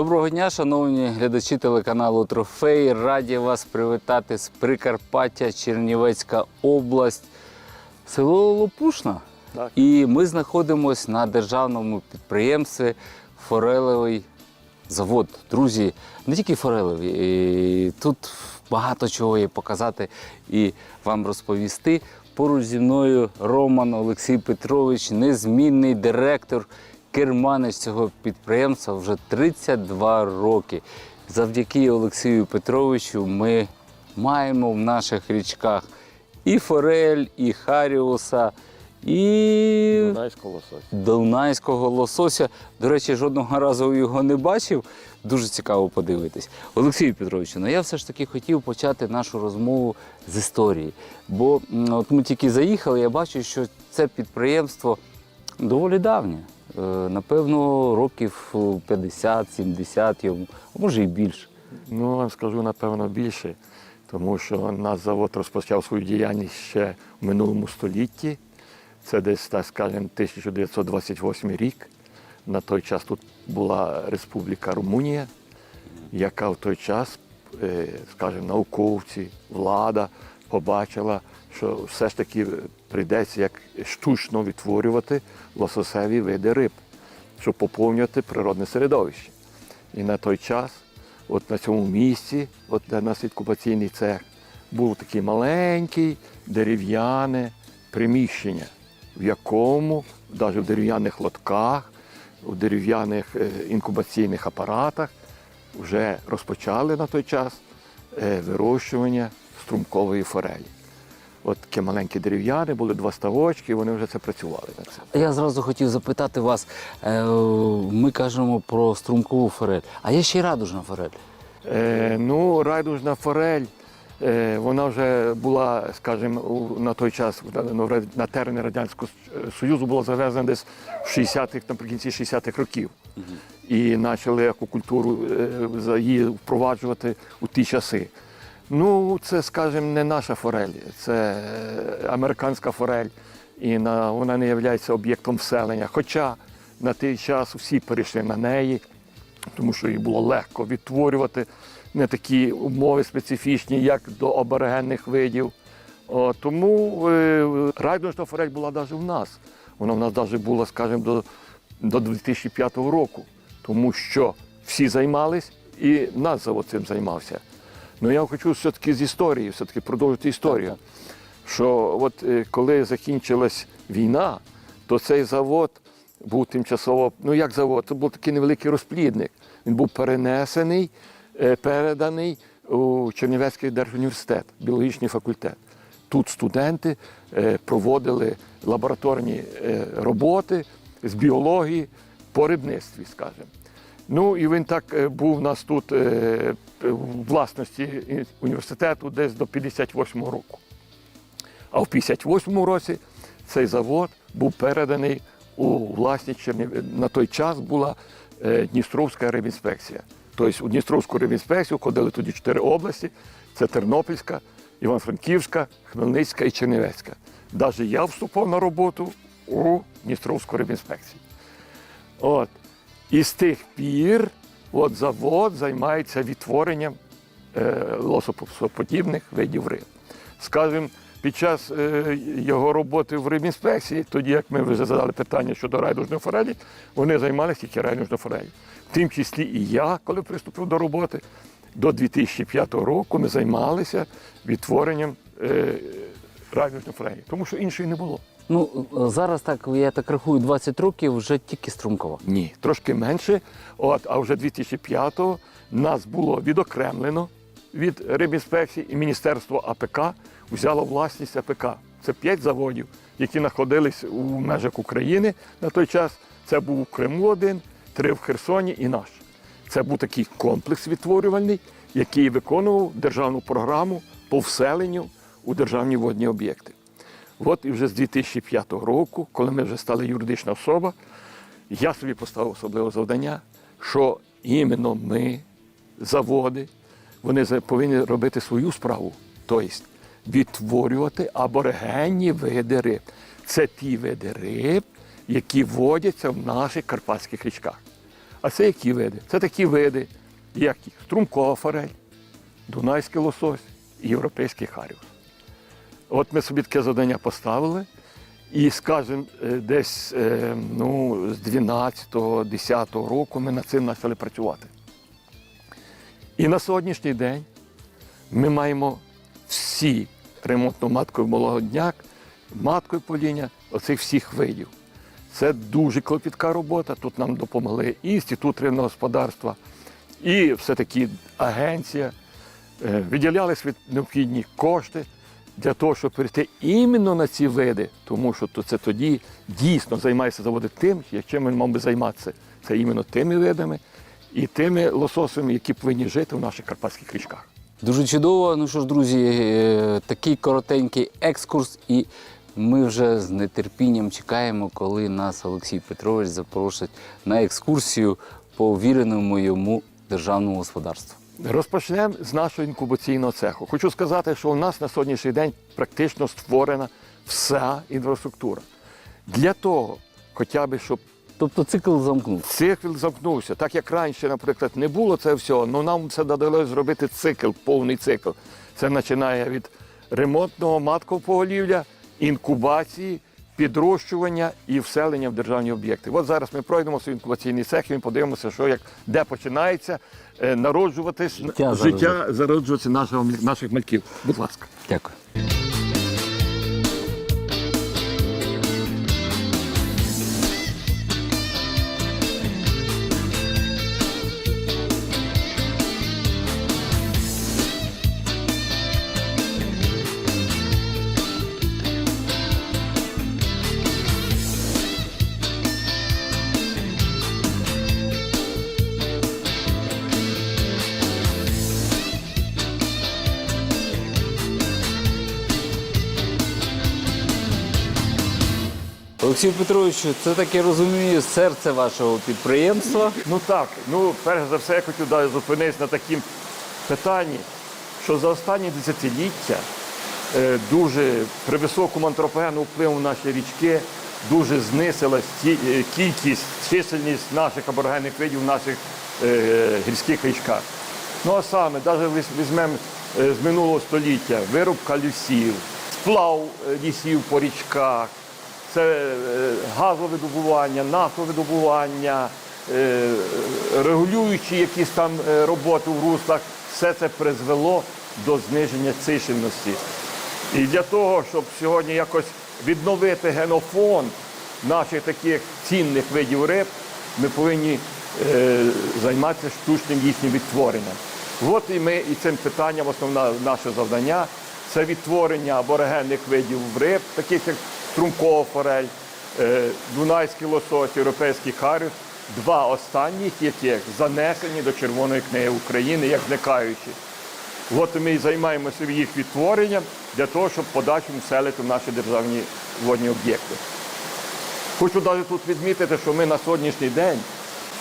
Доброго дня, шановні глядачі телеканалу Трофей. Раді вас привітати з Прикарпаття, Чернівецька область, село Лопушна. Так. І ми знаходимося на державному підприємстві Форелевий завод. Друзі, не тільки Форелевий, тут багато чого є показати і вам розповісти. Поруч зі мною Роман Олексій Петрович, незмінний директор, керманич цього підприємства вже 32 роки. Завдяки Олексію Петровичу ми маємо в наших річках і форель, і харіуса, і Дунайського лосось. дунайського лосося. До речі, жодного разу його не бачив. Дуже цікаво подивитись. Олексію Петровичу, ну я все ж таки хотів почати нашу розмову з історії. Бо от ми тільки заїхали, я бачу, що це підприємство доволі давнє. Е, Напевно, років 50-70 йому, а може і більше. Ну, вам скажу, напевно, більше, тому що наш завод розпочав свою діяльність ще в минулому столітті. Це десь, так скажемо, 1928 рік. На той час тут була Республіка Румунія, яка в той час, е, скажімо, науковці, влада побачила, що все ж таки прийдеться як штучно відтворювати лососеві види риб, щоб поповнювати природне середовище. І на той час, от на цьому місці, от де нас інкубаційний цех, був такий маленький дерев'яне приміщення, в якому, навіть в дерев'яних лотках, у дерев'яних е, інкубаційних апаратах вже розпочали на той час е, вирощування струмкової форелі. От таке маленьке дерев'яне, були два ставочки, вони вже це працювали на це. Я зразу хотів запитати вас: е, ми кажемо про струмкову форель, а є ще й радужна форель. Е, ну, райдужна форель, е, вона вже була, скажімо, у- на той час на- на, на терени Радянського Союзу була завезена десь в 60-х, наприкінці 60-х років. І почали аквакультуру е, за- її впроваджувати у ті часи. Ну, це, скажімо, не наша форель, це е, американська форель, і на, вона не є об'єктом вселення. Хоча на той час всі перейшли на неї, тому що її було легко відтворювати, не такі умови специфічні, як до аборигенних видів. О, тому е, райдужна форель була навіть в нас. Вона в нас навіть була, скажімо, до, до 2005 року, тому що всі займались і наш завод цим займався. Ну я хочу все-таки з історії, все-таки продовжити історію. Що от е, коли закінчилась війна, то цей завод був тимчасово, ну як завод, це був такий невеликий розплідник. Він був перенесений, е, переданий у Чернівецький держуніверситет, біологічний факультет. Тут студенти е, проводили лабораторні роботи з біології по рибництві, скажімо. Ну і він так е, був у нас тут е, в власності університету десь до 58-го року. А в 58-му році цей завод був переданий у власність Чернів... На той час була е, Дністровська рибінспекція. Тобто у Дністровську рибінспекцію входили тоді чотири області: це Тернопільська, Івано-Франківська, Хмельницька і Чернівецька. Навіть я вступав на роботу у Дністровську рибінспекцію. От. І з тих пір от завод займається відтворенням е, лосоподібних видів риб. Скажімо, під час е, його роботи в рибінспекції, тоді як ми вже задали питання щодо райдужної форелі, вони займалися тільки райдужною форелі. В тим числі і я, коли приступив до роботи, до 2005 року ми займалися відтворенням е, райдужної форелі, тому що іншої не було. Ну, е, зараз так, я так рахую, 20 років вже тільки струмкова. Ні, трошки менше. От, а вже 2005-го нас було відокремлено від рибінспекції, і Міністерство АПК взяло власність АПК. Це п'ять заводів, які знаходились у межах України на той час. Це був у Криму один, три в Херсоні і наш. Це був такий комплекс відтворювальний, який виконував державну програму по вселенню у державні водні об'єкти. От і вже з 2005 року, коли ми вже стали юридична особа, я собі поставив особливе завдання, що іменно ми, заводи, вони повинні робити свою справу, тобто відтворювати аборигенні види риб. Це ті види риб, які водяться в наших карпатських річках. А це які види? Це такі види, як струмкова форель, дунайський лосось і європейський харіус. От ми собі таке завдання поставили, і, скажімо, е, десь е, ну, з 12-10 року ми над цим почали працювати. І на сьогоднішній день ми маємо всі ремонтно матковий молодняк, маткове поління оцих всіх видів. Це дуже клопітка робота. Тут нам допомогли і інститут рибного господарства, і все-таки агенція. Е, Виділялись від- необхідні кошти для того, щоб перейти іменно на ці види, тому що це тоді дійсно займається заводи тим, чим він мав би займатися. Це іменно тими видами і тими лососами, які повинні жити в наших карпатських річках. Дуже чудово. Ну що ж, друзі, е, такий коротенький екскурс, і ми вже з нетерпінням чекаємо, коли нас Олексій Петрович запросить на екскурсію по віреному йому державному господарству. Розпочнемо з нашого інкубаційного цеху. Хочу сказати, що у нас на сьогоднішній день практично створена вся інфраструктура. Для того, хоча б, щоб Тобто цикл замкнув. цикл замкнувся, так як раніше, наприклад, не було це всього, але нам це додалося зробити цикл, повний цикл. Це починає від ремонтного маткового поголів'я, інкубації, підрощування і вселення в державні об'єкти. От зараз ми пройдемо свій інкубаційний цех і ми подивимося, що як де починається е, народжуватись Життя життя зароджуватися нашого наших мальків. Будь ласка. Дякую. Олексій Петрович, це таке розумію серце вашого підприємства. Ну так, ну перш за все я хотів да, зупинитися на такому питанні, що за останні десятиліття е, дуже при високому антропогенному впливу наші річки дуже знизилась ті- е, кількість, чисельність наших аборигенних видів в наших е, гірських річках. Ну а саме, навіть візьмемо з минулого століття вирубка лісів, сплав лісів по річках, це е, газовидобування, нафтовидобування, е, регулюючі якісь там е, роботи в руслах, все це призвело до зниження чисельності. І для того, щоб сьогодні якось відновити генофонд наших таких цінних видів риб, ми повинні е, займатися штучним їхнім відтворенням. От і ми і цим питанням основне наше завдання це відтворення аборигенних видів риб, таких як струмкова форель, е, дунайський лосось, європейський харіус, два останніх яких занесені до Червоної книги України як зникаючі. От ми і займаємося їх відтворенням для того, щоб подальшому вселити в наші державні водні об'єкти. Хочу навіть тут відмітити, що ми на сьогоднішній день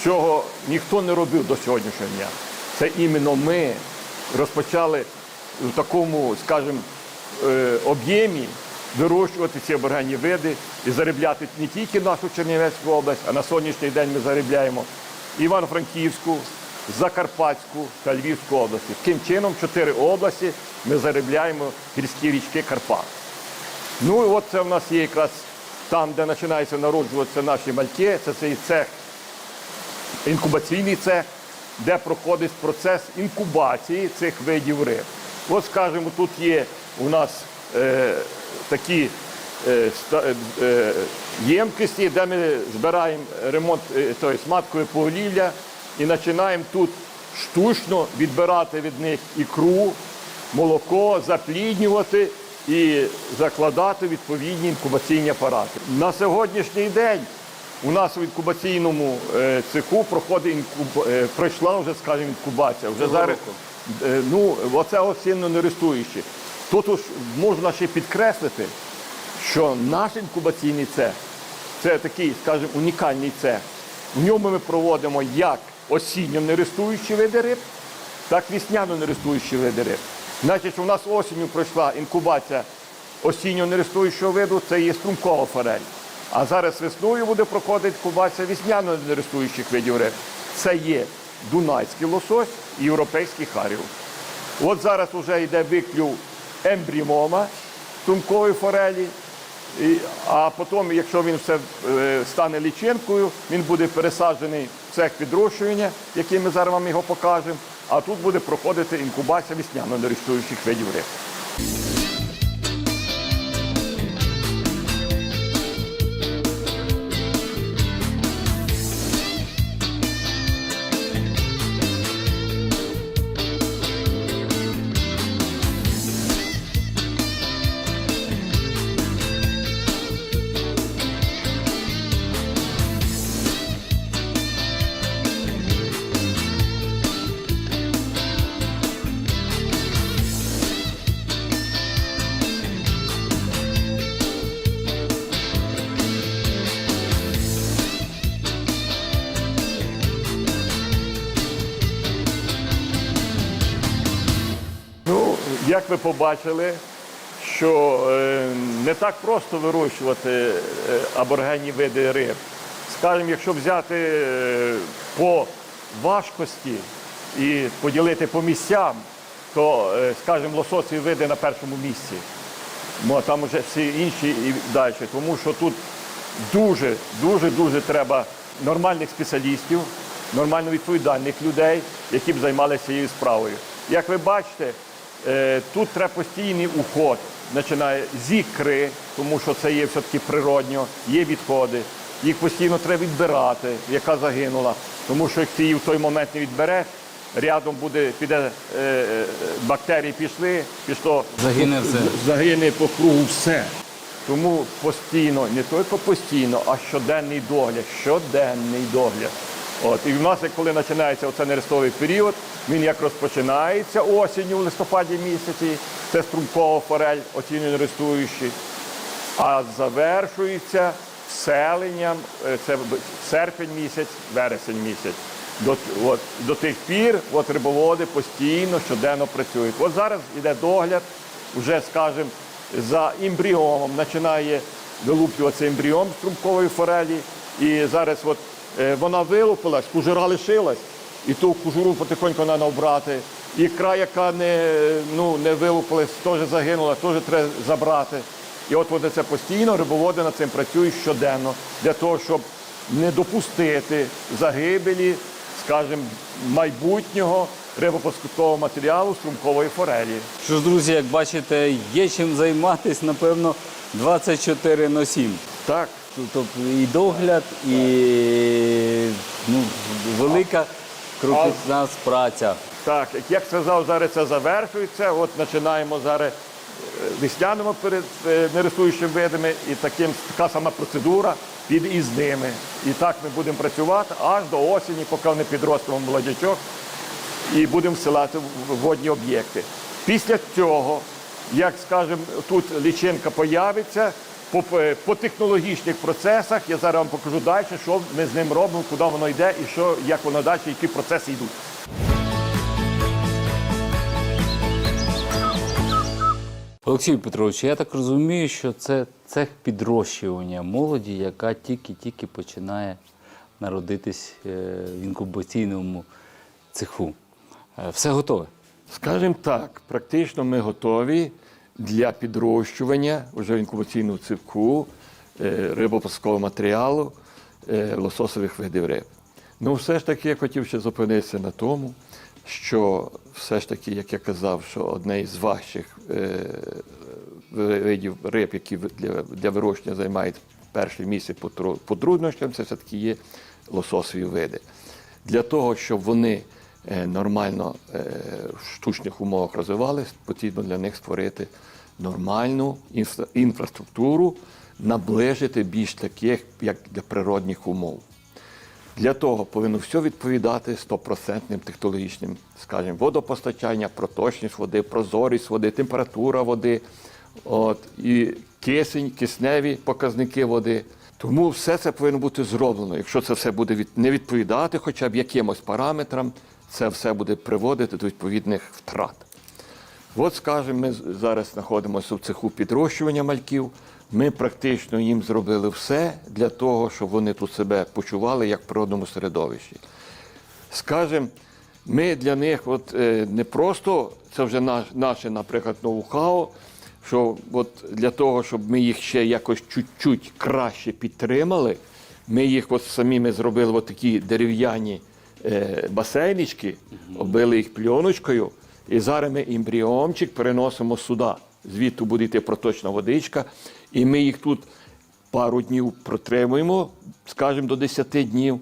цього ніхто не робив до сьогоднішнього дня. Це іменно ми розпочали в такому, скажімо, е, об'ємі вирощувати ці аборигенні види і заробляти не тільки нашу Чернівецьку область, а на сьогоднішній день ми заробляємо Івано-Франківську, Закарпатську та Львівську області. Таким чином, чотири області ми заробляємо гірські річки Карпат. Ну і от це в нас є якраз там, де починаються народжуватися наші мальки, це цей цех, інкубаційний цех, де проходить процес інкубації цих видів риб. От, скажімо, тут є у нас такі е, ста- е, ємкості, де ми збираємо ремонт е, тобто маткове поголів'я і починаємо тут штучно відбирати від них ікру, молоко, запліднювати і закладати відповідні інкубаційні апарати. На сьогоднішній день у нас в інкубаційному е, цеху проходить інкуб... е, пройшла вже, скажімо, інкубація. Вже зараз е, ну, оце ось сильно не рестуючи. Тут уж можна ще підкреслити, що наш інкубаційний цех це такий, скажімо, унікальний цех. В ньому ми проводимо як осінньо нерестуючі види риб, так і вісняно нерестуючі види риб. Значить, у нас осінню пройшла інкубація осінньо нерестуючого виду, це є струмкова форель. А зараз весною буде проходити інкубація вісняно нерестуючих видів риб. це є дунайський лосось і європейський харіус. От зараз вже йде виклюв ембрімома тумкової форелі. А потім, якщо він все е, стане лічинкою, він буде пересаджений в цех підрощування, який ми зараз вам його покажемо. А тут буде проходити інкубація вісняно нерестуючих видів риб. Як ви побачили, що е, не так просто вирощувати е, аборигенні види риб. Скажімо, якщо взяти е, по важкості і поділити по місцям, то, скажімо, лососі види на першому місці. Ну, а там вже всі інші і далі. Тому що тут дуже, дуже, дуже треба нормальних спеціалістів, нормально відповідальних людей, які б займалися цією справою. Як ви бачите, тут треба постійний уход. Починає з ікри, тому що це є все-таки природньо, є відходи. Їх постійно треба відбирати, яка загинула. Тому що як ти її в той момент не відбереш, рядом буде, піде е, е, бактерії пішли, пішло Загине все. загине по кругу все. Тому постійно, не тільки постійно, а щоденний догляд, щоденний догляд. От, і в нас, коли починається оце нерестовий період, він як розпочинається осінню, в листопаді місяці, це струмкова форель, оцінює нерестуючий, а завершується вселенням, е, це серпень місяць, вересень місяць. До, от, до тих пір от рибоводи постійно, щоденно працюють. От зараз йде догляд, вже, скажімо, за ембріомом починає вилуплюватися ембріом струмкової форелі. І зараз от, вона вилупилась, кужура лишилась, і ту кужуру потихоньку треба обрати. Ікра, яка не, ну, не вилупилась, теж загинула, теж треба забрати. І от вони це постійно рибоводи над цим працюють щоденно для того, щоб не допустити загибелі, скажімо, майбутнього рибопаскуткового матеріалу струмкової форелі. Що ж, друзі, як бачите, є чим займатися, напевно, 24 на 7. Так, Тобто і догляд, і ну, велика кропітна праця. так, як сказав, зараз це завершується. От починаємо зараз е, весняними перед е, нерестуючими видами, і таким така сама процедура під із ними. І так ми будемо працювати аж до осені, поки вони підростимо молодячок, і будемо всилати водні об'єкти. Після цього, як скажемо, тут лічинка появиться. По, по технологічних процесах я зараз вам покажу далі, що ми з ним робимо, куди воно йде і що, як воно далі, які процеси йдуть. Олексій Петрович, я так розумію, що це цех підрощування молоді, яка тільки-тільки починає народитись е, в інкубаційному цеху. Е, Все готове. Скажімо так, практично ми готові для підрощування вже в інкубаційному цивку е, рибопаскового матеріалу е, лососових видів риб. Ну, все ж таки, я хотів ще зупинитися на тому, що все ж таки, як я казав, що одне із важчих е, видів риб, які для, для вирощення займають перше місце по, тру- труднощам, це все-таки є лососові види. Для того, щоб вони нормально е, в штучних умовах розвивались, потрібно для них створити нормальну інфраструктуру, наближити більш таких, як для природних умов. Для того повинно все відповідати стопроцентним технологічним, скажімо, водопостачання, проточність води, прозорість води, температура води, от, і кисень, кисневі показники води. Тому все це повинно бути зроблено. Якщо це все буде від- не відповідати хоча б якимось параметрам, це все буде приводити до відповідних втрат. От, скажімо, ми зараз знаходимося в цеху підрощування мальків. Ми практично їм зробили все для того, щоб вони тут себе почували як в природному середовищі. скажімо, ми для них от, е, не просто, це вже наш, наше, наприклад, ноу-хау, що от для того, щоб ми їх ще якось чуть-чуть краще підтримали, ми їх от самі ми зробили от такі дерев'яні басейнички, оббили їх пленочкою, і зараз ми ембріомчик переносимо сюди. Звідти буде йти проточна водичка, і ми їх тут пару днів протримуємо, скажімо, до 10 днів.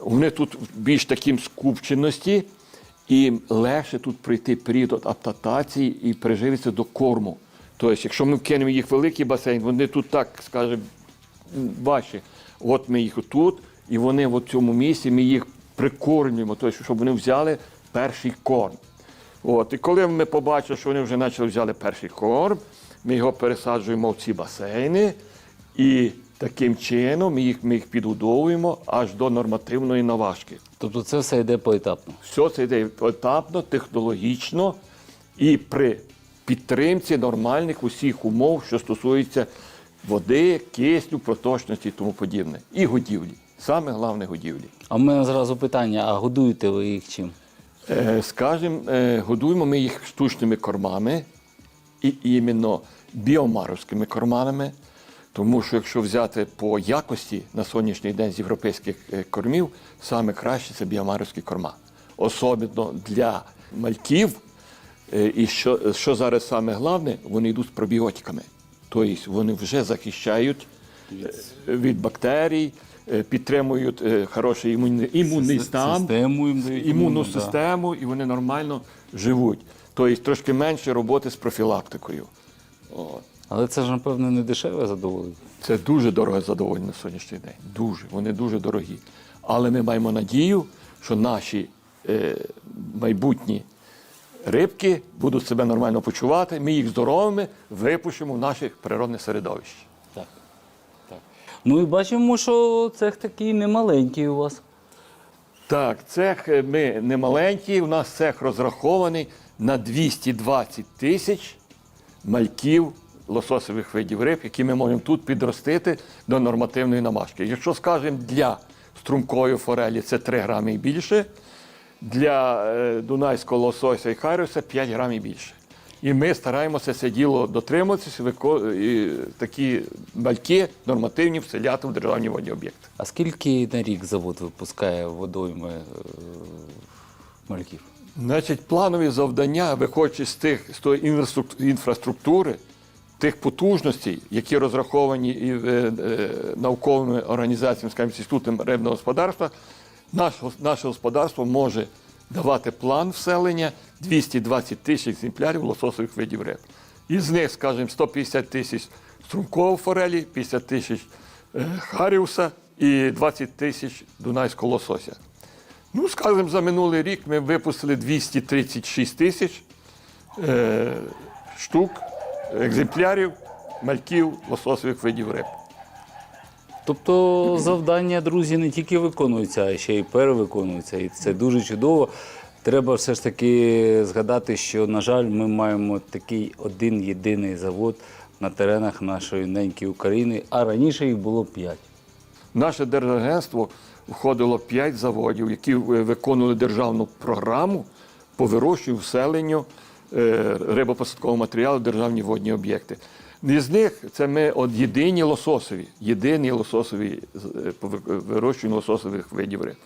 Вони тут більш таким скупченості, і легше тут пройти період адаптації і приживитися до корму. Тобто, якщо ми вкинемо їх в великий басейн, вони тут так, скажімо, важче. От ми їх тут, і вони в цьому місці ми їх прикормлюємо, тобто, щоб вони взяли перший корм. От, і коли ми побачили, що вони вже почали взяли перший корм, ми його пересаджуємо в ці басейни, і таким чином ми їх, ми їх підгодовуємо аж до нормативної наважки. Тобто це все йде поетапно. Все це йде етапно, технологічно і при підтримці нормальних усіх умов, що стосуються води, кисню, проточності і тому подібне. І годівлі. Саме головне годівлі. А в мене зразу питання: а годуєте ви їх чим? Е, Скажімо, е, годуємо ми їх штучними кормами і іменно біомаровськими кормами. Тому що якщо взяти по якості на сьогоднішній день з європейських е, кормів, саме краще це біомаровські корма. Особливо для мальків. Е, І що, що зараз саме головне, вони йдуть з пробіотиками. Тобто вони вже захищають від бактерій, е, підтримують е, хороший імунний, імунний стан Систему імунну систему, і вони нормально живуть. Тобто трошки менше роботи з профілактикою. От. Але це ж, напевно, не дешеве задоволення. Це дуже дороге задоволення на сьогоднішній день. Дуже. Вони дуже дорогі. Але ми маємо надію, що наші е, майбутні рибки будуть себе нормально почувати. Ми їх здоровими випустимо в наше природне середовище. Ну і бачимо, що цех такий немаленький у вас. Так, цех е, ми не маленький, у нас цех розрахований на 220 тисяч мальків лососових видів риб, які ми можемо тут підростити до нормативної намашки. Якщо скажемо для струмкової форелі це 3 грами і більше, для е, дунайського лосося і хайруса 5 грамів більше. І ми стараємося це діло дотримуватися, і такі мальки нормативні вселяти в державні водні об'єкти. А скільки на рік завод випускає водойми е, мальків? Значить, планові завдання, виходячи з тих з тої інфраструктури, тих потужностей, які розраховані і е, е, науковими організаціями, скажімо, інститутом рибного господарства, наш, гос- наше господарство може давати план вселення 220 тисяч екземплярів лососових видів риб. Із них, скажімо, 150 тисяч струмкової форелі, 50 тисяч е, харіуса і 20 тисяч дунайського лосося. Ну, скажімо, за минулий рік ми випустили 236 тисяч е, штук, екземплярів, мальків лососових видів риб. Тобто завдання, друзі, не тільки виконуються, а ще й перевиконуються. І це дуже чудово. Треба все ж таки згадати, що, на жаль, ми маємо такий один єдиний завод на теренах нашої неньки України, а раніше їх було п'ять. Наше держагентство входило 5 заводів, які виконували державну програму по вирощуванню, вселенню е, рибопосадкового матеріалу державні водні об'єкти. Із них це ми от єдині лососові, єдині лососові е, по ви- вирощуванню лососових видів риб.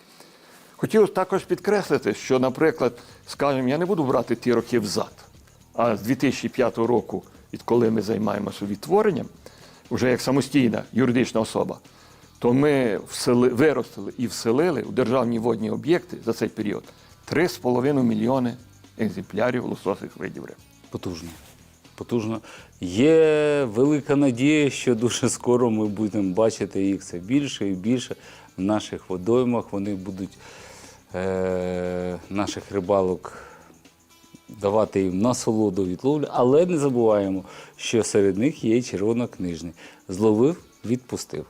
Хотів також підкреслити, що, наприклад, скажімо, я не буду брати ті роки взад, а з 2005 року, відколи ми займаємося відтворенням, вже як самостійна юридична особа, то ми всели, виростили і вселили у державні водні об'єкти за цей період 3,5 мільйони екземплярів лососих видів риб. Потужно. Потужно. Є велика надія, що дуже скоро ми будемо бачити їх все більше і більше в наших водоймах. Вони будуть е, наших рибалок давати їм насолоду від ловлі, але не забуваємо, що серед них є червонокнижний. Зловив, відпустив.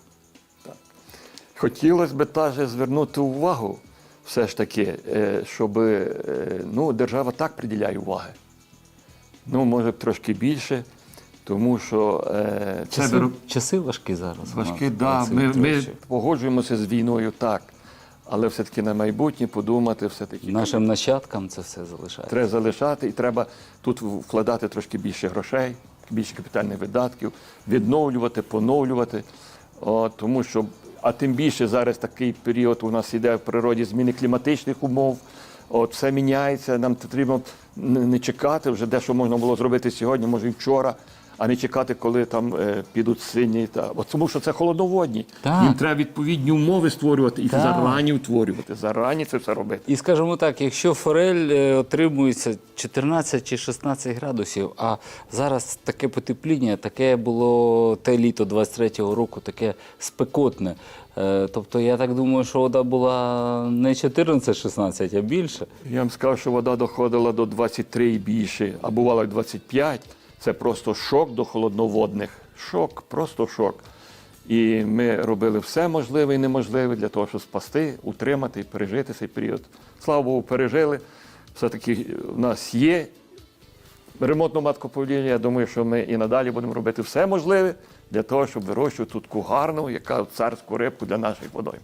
Хотілося б теж звернути увагу, все ж таки, е, щоб е, ну, держава так приділяє уваги. Ну, може б трошки більше, тому що е, Часи, виро- часи важкі зараз. важкі, да, ми, ми погоджуємося з війною так. але все-таки на майбутнє подумати, все-таки Нашим нащадкам це все залишається. треба залишати і треба тут вкладати трошки більше грошей, більше капітальних видатків, відновлювати, поновлювати. От, тому що, а тим більше зараз такий період у нас іде в природі зміни кліматичних умов. От все міняється. Нам потрібно не чекати вже де, що можна було зробити сьогодні, може і вчора, а не чекати, коли там е, підуть сині. Та от тому, що це холодноводні. Так. Їм треба відповідні умови створювати і Так. зарані утворювати. Зарані це все робити. І скажімо так, якщо форель е, отримується 14 чи 16 градусів, а зараз таке потепління, таке було те літо 23-го року, таке спекотне. Е, Тобто я так думаю, що вода була не 14-16, а більше. Я вам сказав, що вода доходила до 23 і більше, а бувало й 25. Це просто шок до холодноводних. Шок, просто шок. І ми робили все можливе і неможливе для того, щоб спасти, утримати і пережити цей період. Слава Богу, пережили. Все-таки в нас є ремонтно матководіння. Я думаю, що ми і надалі будемо робити все можливе для того, щоб вирощувати тут гарну, яка царську рибку для наших водойм.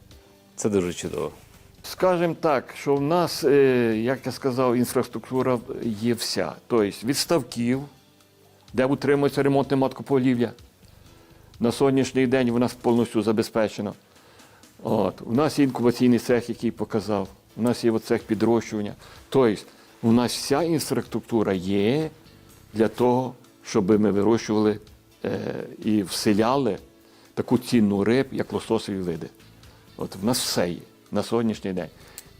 Це дуже чудово. Скажімо так, що в нас, е, як я сказав, інфраструктура є вся. Тобто від ставків, де утримується ремонтне маткополів'я. На сьогоднішній день нас повністю забезпечено. От. У нас є інкубаційний цех, який показав. У нас є цех підрощування. Тобто, у нас вся інфраструктура є для того, щоб ми вирощували е, і вселяли таку цінну риб, як лососові види. От в нас все є на сьогоднішній день.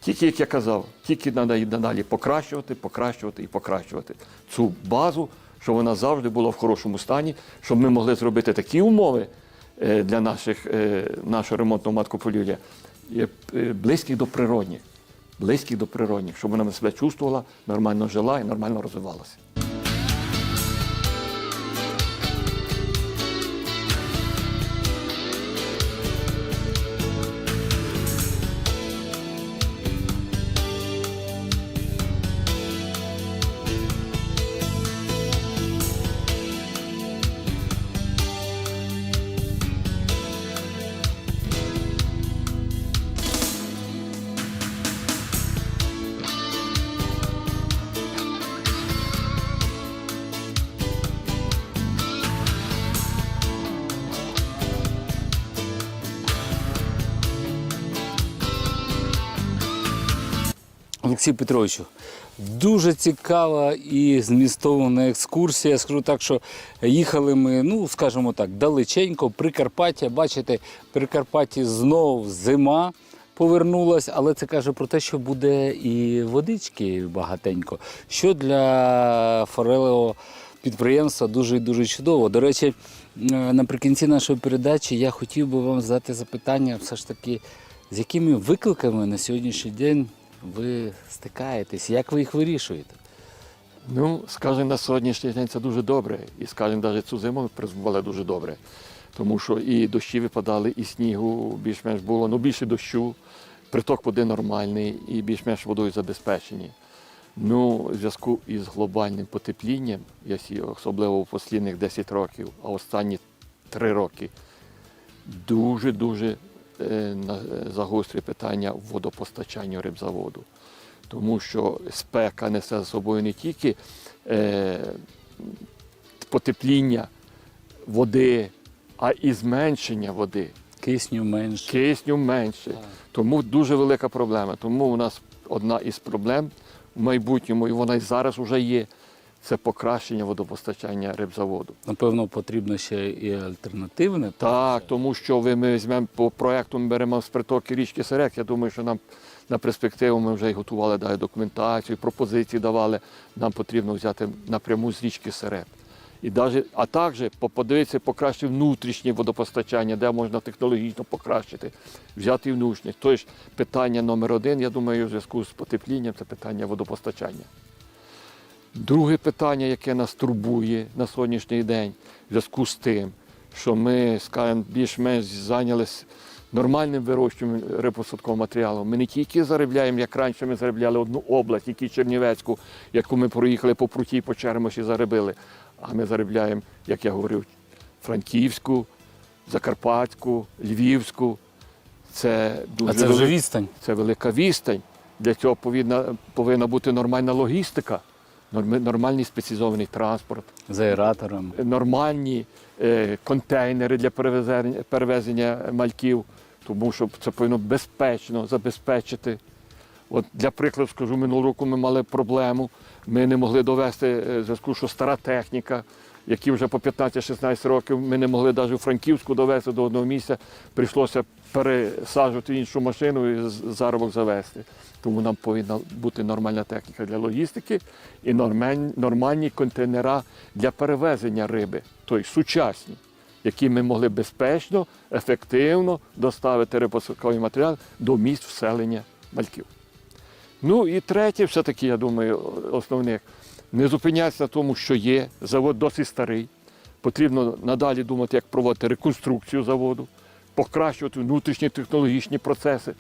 Тільки, як я казав, тільки треба надалі покращувати, покращувати і покращувати цю базу, щоб вона завжди була в хорошому стані, щоб ми могли зробити такі умови е, для наших, е, нашого ремонтного матку е, близькі до природних, близьких до природних, щоб вона себе чувствувала, нормально жила і нормально розвивалася. Олексій Петровичу, дуже цікава і змістована екскурсія. Скажу так, що їхали ми, ну скажімо так, далеченько, Прикарпаття. Бачите, Прикарпатті знов зима повернулась, але це каже про те, що буде і водички багатенько. Що для форелевого підприємства дуже і дуже чудово. До речі, е, наприкінці нашої передачі я хотів би вам задати запитання, все ж таки, з якими викликами на сьогоднішній день ви стикаєтесь? Як ви їх вирішуєте? Ну, скажімо, на сьогоднішній день це дуже добре. І, скажімо, навіть цю зиму ми призвали дуже добре. Тому що і дощі випадали, і снігу більш-менш було, ну більше дощу, приток води нормальний і більш-менш водою забезпечені. Ну, в зв'язку із глобальним потеплінням, особливо в останніх 10 років, а останні 3 роки, дуже-дуже загострює питання водопостачання рибзаводу. Тому що спека несе за собою не тільки е, потепління води, а і зменшення води. Кисню менше. Кисню менше. Тому дуже велика проблема. Тому у нас одна із проблем в майбутньому, і вона і зараз вже є, це покращення водопостачання рибзаводу. Напевно, потрібно ще і альтернативне. Так, тому що ви ми візьмемо по проєкту, ми беремо з притоки річки Серек. Я думаю, що нам на перспективу ми вже й готували далі документацію, пропозиції давали. Нам потрібно взяти напряму з річки Серек. І даже, а також подивитися, покращити внутрішнє водопостачання, де можна технологічно покращити, взяти і внутрішнє. Тож питання номер один, я думаю, у зв'язку з потеплінням це питання водопостачання. Друге питання, яке нас турбує на сьогоднішній день, в зв'язку з тим, що ми, скажімо, більш-менш зайнялися нормальним вирощуванням рибосадкового матеріалу. Ми не тільки заробляємо, як раніше ми заробляли одну область, тільки Чернівецьку, яку ми проїхали по пруті, по Черемоші заробили. А ми заробляємо, як я говорив, Франківську, Закарпатську, Львівську. Це дуже А це вже вели- відстань. це велика відстань. Для цього повинна, повинна бути нормальна логістика, нормальний спеціалізований транспорт, з аератором. нормальні е, контейнери для перевезення, перевезення мальків, тому що це повинно безпечно забезпечити. От для прикладу скажу, минулого року ми мали проблему. Ми не могли довести е, в зв'язку, що стара техніка, які вже по 15-16 років ми не могли навіть у Франківську довести до одного місця. Прийшлося пересаджувати іншу машину і заробок завести. Тому нам повинна бути нормальна техніка для логістики і нормальні контейнера для перевезення риби, тобто сучасні, які ми могли безпечно, ефективно доставити рибосоковий матеріал до місць вселення мальків. Ну і третє, все-таки, я думаю, основних, не зупинятися на тому, що є. Завод досить старий. Потрібно надалі думати, як проводити реконструкцію заводу, покращувати внутрішні технологічні процеси,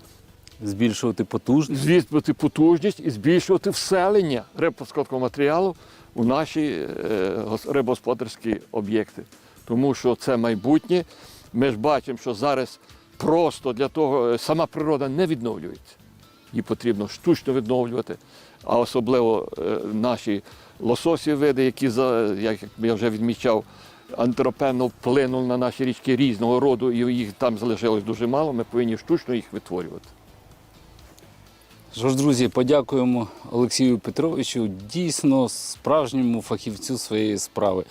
Збільшувати потужність. збільшувати потужність і збільшувати вселення рибоскотного матеріалу у наші е, рибогосподарські об'єкти. Тому що це майбутнє. Ми ж бачимо, що зараз просто для того е, сама природа не відновлюється. Її потрібно штучно відновлювати, а особливо е, наші лососі види, які як я вже відмічав, антропенно вплинули на наші річки різного роду, і їх там залишилось дуже мало. Ми повинні штучно їх витворювати. Що ж, друзі, подякуємо Олексію Петровичу, дійсно справжньому фахівцю своєї справи.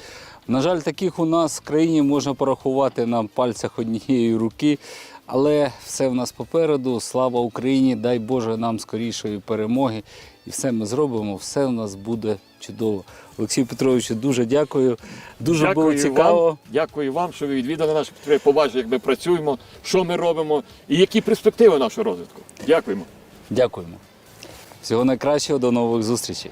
На жаль, таких у нас в країні можна порахувати на пальцях однієї руки, але все в нас попереду. Слава Україні! Дай Боже нам скорішої перемоги. І все ми зробимо, все в нас буде чудово. Олексію Петровичу, дуже дякую. Дуже було цікаво. Вам, дякую вам, що ви відвідали наш побачили, як ми працюємо, що ми робимо і які перспективи нашого розвитку. Дякуємо. Дякуємо. Всього найкращого, до нових зустрічей.